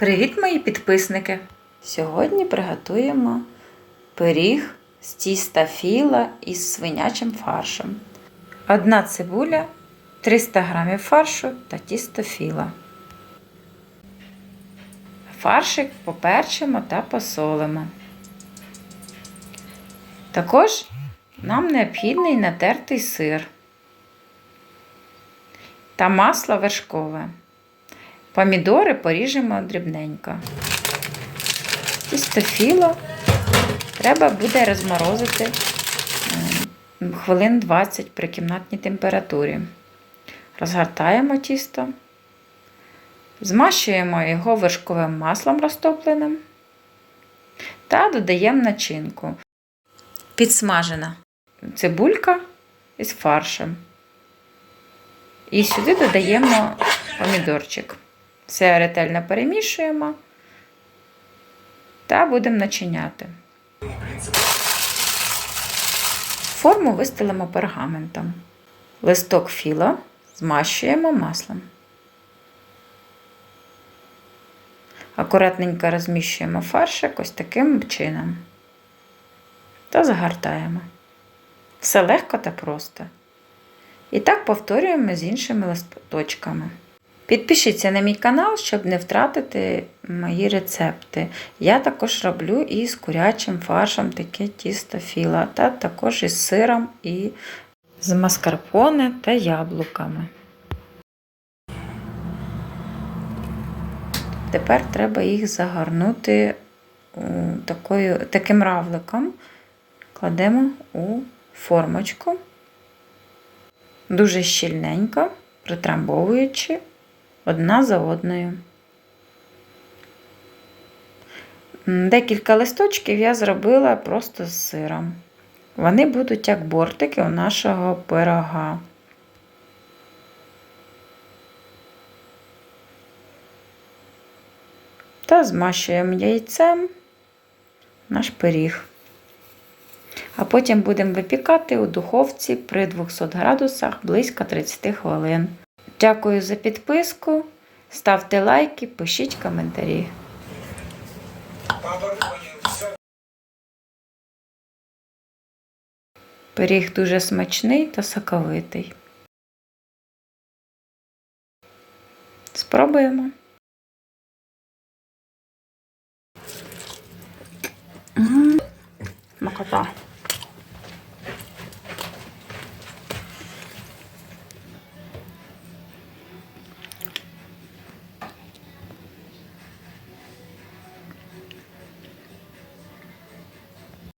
Привіт, мої підписники! Сьогодні приготуємо пиріг з тіста філа із свинячим фаршем. Одна цибуля, 300 г фаршу та тісто філа. Фаршик поперчимо та посолимо. Також нам необхідний натертий сир та масло вершкове. Помідори поріжемо дрібненько. Тісто філо треба буде розморозити ем, хвилин 20 при кімнатній температурі. Розгортаємо тісто, змащуємо його вершковим маслом розтопленим та додаємо начинку. Підсмажена цибулька із фаршем. І сюди додаємо помідорчик. Все ретельно перемішуємо та будемо начиняти. Форму вистелимо пергаментом. Листок філа змащуємо маслом. Акуратненько розміщуємо фаршик ось таким чином. Та загортаємо. Все легко та просто. І так повторюємо з іншими листочками. Підпишіться на мій канал, щоб не втратити мої рецепти. Я також роблю і з курячим фаршем таке тісто філа, та також із сиром і з маскарпоне та яблуками. Тепер треба їх загорнути такою, таким равликом. Кладемо у формочку, дуже щільненько, притрамбовуючи одна за одною. Декілька листочків я зробила просто з сиром. Вони будуть як бортики у нашого пирога. Та змащуємо яйцем наш пиріг. А потім будемо випікати у духовці при 200 градусах близько 30 хвилин. Дякую за підписку. Ставте лайки, пишіть коментарі. Пиріг дуже смачний та соковитий. Спробуємо. Макота.